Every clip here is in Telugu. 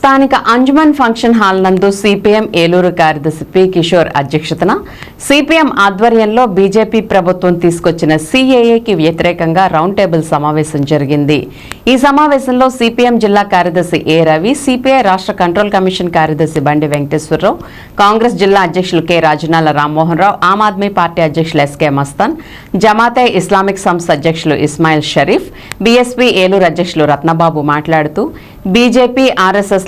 స్థానిక అంజుమన్ ఫంక్షన్ హాల్ నందు సిపిఎం ఏలూరు కార్యదర్శి పి కిషోర్ అధ్యక్షతన సిపిఎం ఆధ్వర్యంలో బీజేపీ ప్రభుత్వం తీసుకొచ్చిన సిఏఏకి వ్యతిరేకంగా రౌండ్ టేబుల్ సమావేశం జరిగింది. ఈ సమావేశంలో సిపిఎం జిల్లా కార్యదర్శి ఏ రవి సిపిఐ రాష్ట్ర కంట్రోల్ కమిషన్ కార్యదర్శి బండి వెంకటేశ్వరరావు కాంగ్రెస్ జిల్లా అధ్యక్షులు కె రాజనాల రామ్మోహన్ రావు ఆమ్ ఆద్మీ పార్టీ అధ్యక్షులు ఎస్కే మస్తాన్ జమాతే ఇస్లామిక్ సంస్థ అధ్యక్షులు ఇస్మాయిల్ షరీఫ్ బీఎస్పీ ఏలూరు అధ్యక్షులు రత్నబాబు మాట్లాడుతూ బీజేపీ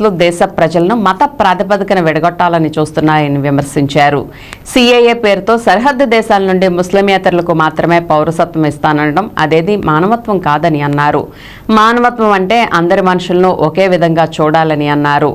ఆర్ఎస్ఎస్లు దేశ ప్రజలను మత ప్రాతిపదికన విడగొట్టాలని చూస్తున్నాయని విమర్శించారు. సిఏఏ పేరుతో సరిహద్దు దేశాల నుండి ముస్లిమేతరులకు మాత్రమే పౌరసత్వం ఇస్తానడం అదేది మానవత్వం కాదని అన్నారు. మానవత్వం అంటే అందరి మనుషులను ఒకే విధంగా చూడాలని అన్నారు.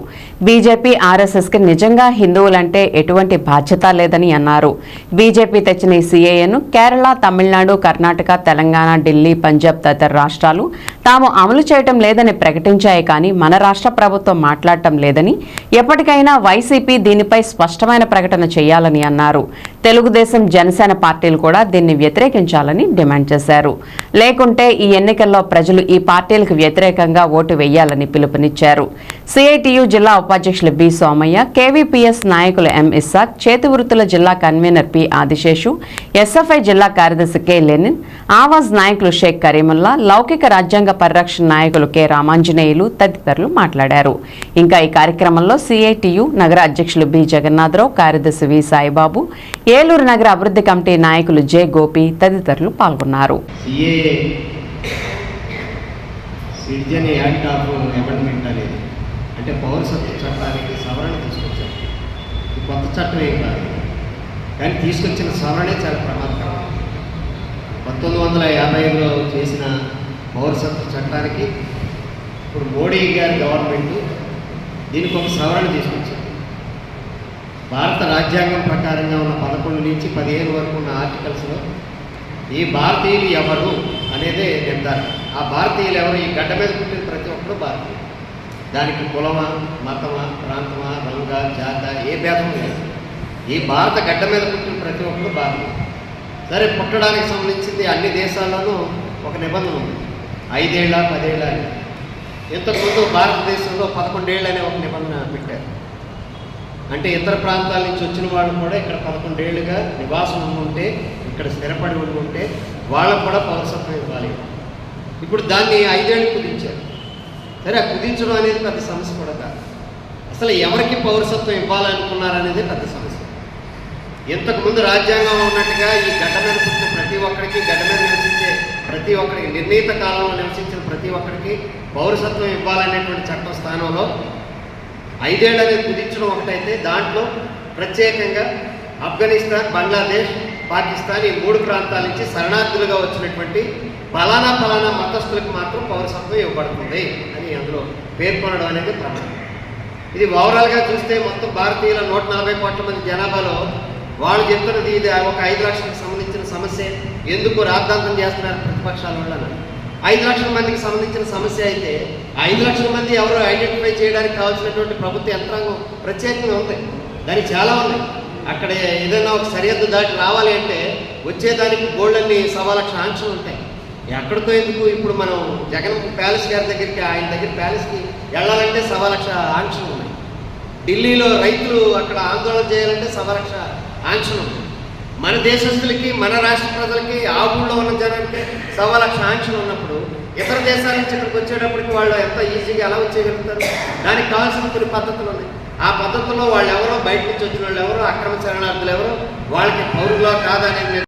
బీజేపీ ఆర్ఎస్ఎస్కి నిజంగా హిందువులంటే ఎటువంటి బాధ్యత లేదని అన్నారు. బీజేపీ తెచ్చిన ఈ సిఏఏను కేరళ తమిళనాడు కర్ణాటక తెలంగాణ ఢిల్లీ పంజాబ్ తదితర రాష్ట్రాలు తాము అమలు చేయటం లేదని ప్రకటించాయి కానీ మన రాష్ట్ర ప్రభుత్వం మాట్లాడటం లేదని. ఎప్పటికైనా వైసీపీ దీనిపై స్పష్టమైన ప్రకటన చేయాలని అన్నారు. తెలుగుదేశం జనసేన పార్టీలు కూడా దీన్ని వ్యతిరేకించాలని డిమాండ్ చేశారు. లేకుంటే ఈ ఎన్నికల్లో ప్రజలు ఈ పార్టీలకు వ్యతిరేకంగా ఓటు వేయాలని పిలుపునిచ్చారు. సిఐటియు జిల్లా ఉపాధ్యక్షులు బి సోమయ్య కేవీపీఎస్ నాయకులు ఎం ఇస్సాక్ చేతివృత్తుల జిల్లా కన్వీనర్ పి ఆదిశేషు ఎస్ఎఫ్ఐ జిల్లా కార్యదర్శి కె లెనిన్ ఆవాజ్ నాయకులు షేక్ కరీముల్లా లౌకిక రాజ్యాంగ పరిరక్షణ నాయకులు కె రామాంజనేయులు తదితరులు మాట్లాడారు. ఇంకా ఈ కార్యక్రమంలో సిఐటియు నగర అధ్యక్షులు బి జగన్నాథరావు కార్యదర్శి వి సాయిబాబు ఏలూరు నగర అభివృద్ధి కమిటీ నాయకులు జె గోపి తదితరులు పాల్గొన్నారు. అనేది అంటే పౌరసత్వ చట్టానికి సవరణ తీసుకొచ్చారు. కొత్త చట్టం ఏం కాదు. కానీ తీసుకొచ్చిన సవరణే చాలా ప్రమాదకరం. పంతొమ్మిది వందల యాభై ఐదులో చేసిన పౌరసత్వ చట్టానికి ఇప్పుడు మోడీ గారి గవర్నమెంట్ దీనికి ఒక సవరణ తీసుకొచ్చింది. భారత రాజ్యాంగం ప్రకారంగా ఉన్న పదకొండు నుంచి పదిహేను వరకు ఉన్న ఆర్టికల్స్లో ఈ భారతీయులు ఎవరు అనేదే నిర్ధారణ. ఆ భారతీయులు ఎవరు? ఈ గడ్డ మీద పుట్టిన ప్రతి ఒక్కరు భారతీయులు. దానికి కులమా మతమా ప్రాంతమా రంగ జాత ఏ భేదం లేదు. ఈ భారత గడ్డ మీద పుట్టిన ప్రతి ఒక్కరు భారతీయులు. సరే పుట్టడానికి సంబంధించింది అన్ని దేశాల్లోనూ ఒక నిబంధన ఉంది. ఐదేళ్ళ పదేళ్ళ అని. ఇంతకుముందు భారతదేశంలో పదకొండేళ్ళు అనే ఒక నిబంధన పెట్టారు. అంటే ఇతర ప్రాంతాల నుంచి వచ్చిన వాళ్ళు కూడా ఇక్కడ పదకొండేళ్ళుగా నివాసం ఉంటే ఇక్కడ స్థిరపడి ఉంటే వాళ్ళకు కూడా పౌరసత్వం ఇవ్వాలి. ఇప్పుడు దాన్ని ఐదేళ్ళు కుదించారు. సరే ఆ కుదించడం అనేది పెద్ద సమస్య కూడా కాదు. అసలు ఎవరికి పౌరసత్వం ఇవ్వాలనుకున్నారనేది పెద్ద సమస్య. ఇంతకుముందు రాజ్యాంగం ఉన్నట్టుగా ఈ గడ్డ మీద పుట్టిన ప్రతి ఒక్కరికి గడ్డ మీద నివసించే ప్రతి ఒక్కరికి నిర్ణీత కాలంలో నివసించిన ప్రతి ఒక్కరికి పౌరసత్వం ఇవ్వాలనేటువంటి చట్టం స్థానంలో ఐదేళ్ళు కుదించడం ఒకటైతే దాంట్లో ప్రత్యేకంగా ఆఫ్ఘనిస్తాన్ బంగ్లాదేశ్ పాకిస్తాన్ ఈ మూడు ప్రాంతాల నుంచి శరణార్థులుగా వచ్చినటువంటి ఫలానా ఫలానా మతస్థులకు మాత్రం పౌరసత్వం ఇవ్వబడుతుంది అని అందులో పేర్కొనడం అనేది ప్రమాణం. ఇది ఓవరాల్గా చూస్తే మొత్తం భారతీయుల నూట నలభై కోట్ల మంది జనాభాలో వాళ్ళు చెప్తున్నది ఇది ఒక ఐదు లక్షలకు సంబంధించిన సమస్య. ఎందుకు రాద్ధాంతం చేస్తున్నారు ప్రతిపక్షాల వల్ల ఐదు లక్షల మందికి సంబంధించిన సమస్య అయితే ఐదు లక్షల మంది ఎవరు ఐడెంటిఫై చేయడానికి కావాల్సినటువంటి ప్రభుత్వ యంత్రాంగం ప్రత్యేకంగా ఉంది. దానికి చాలా ఉన్నాయి. అక్కడ ఏదైనా ఒక సరిహద్దు దాటి రావాలి అంటే వచ్చేదానికి గోల్డన్ని సవా లక్ష ఆంక్షలు ఉంటాయి. ఎక్కడితో ఎందుకు ఇప్పుడు మనం జగన్ ప్యాలెస్ గారి దగ్గరికి ఆయన దగ్గర ప్యాలెస్కి వెళ్ళాలంటే సవా లక్ష ఆంక్షలు ఉన్నాయి. ఢిల్లీలో రైతులు అక్కడ ఆందోళన చేయాలంటే సవా లక్ష ఆంక్షలు ఉన్నాయి. మన దేశస్తులకి మన రాష్ట్ర ప్రజలకి ఆ ఊళ్ళో ఉన్న జనానికి సవా లక్ష ఆంక్షలు ఉన్నప్పుడు ఇతర దేశాల నుంచి ఇక్కడికి వచ్చేటప్పటికి వాళ్ళు ఎంత ఈజీగా ఎలా వచ్చేయగలుగుతారు? దానికి కావాల్సిన కొన్ని పద్ధతులు ఉన్నాయి. ఆ పద్ధతుల్లో వాళ్ళు ఎవరో బయట నుంచి వచ్చిన వాళ్ళు ఎవరో అక్రమ శరణార్థులు ఎవరో వాళ్ళకి పౌరులో కాదనేది